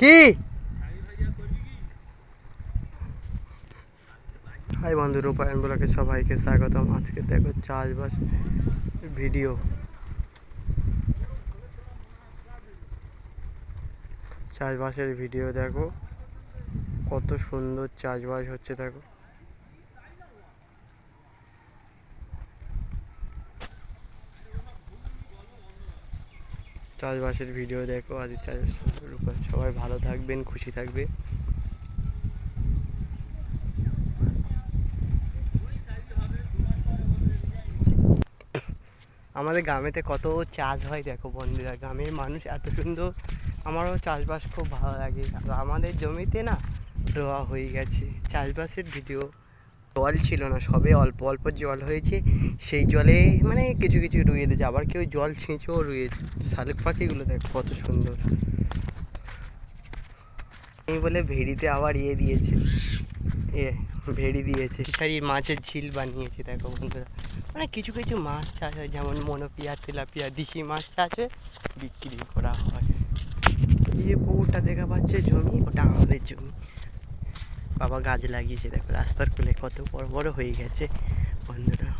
কি? হাই বন্ধু, রূপায়ণ ব্লকে সবাইকে স্বাগতম। আজকে দেখো চাষবাস ভিডিও। চাষবাসের ভিডিও দেখো। কত সুন্দর চাষবাস হচ্ছে দেখো। চাষবাসের ভিডিও দেখো, আজ রূপায়ণ সবাই ভালো থাকবেন, খুশি থাকবে। আমাদের গ্রামেতে কত চাষ হয় দেখো বন্ধুরা, গ্রামের মানুষ এত সুন্দর, আমারও চাষবাস খুব ভালো লাগে। আর আমাদের জমিতে না, রোয়া হয়ে গেছে, চাষবাসের ভিডিও জল ছিল না সবে অল্প অল্প জল হয়েছে। সেই জলে মানে কিছু কিছু রুয়ে দিয়েছে। আবার কেউ জল ছেঁচেও রুয়েছে শালিক পাখিগুলো দেখ কত সুন্দর। এই বলে ভেড়িতে আবার ইয়ে দিয়েছে। এ ভেড়ি দিয়েছে। ফিশারি মাছের ঝিল বানিয়েছে দেখো বন্ধুরা। মানে কিছু কিছু মাছ চাষ হয় যেমন মনোপিয়া তেলাপিয়া দিশি মাছ চাষ বিক্রি করা হয়। এই যে পুকুরটা দেখা পাচ্ছে জমি ওটা আমাদের জমি। বাবা গাছ লাগিয়েছে দেখো রাস্তার কোলে কত বড় বড় হয়ে গেছে। বন্ধুরা।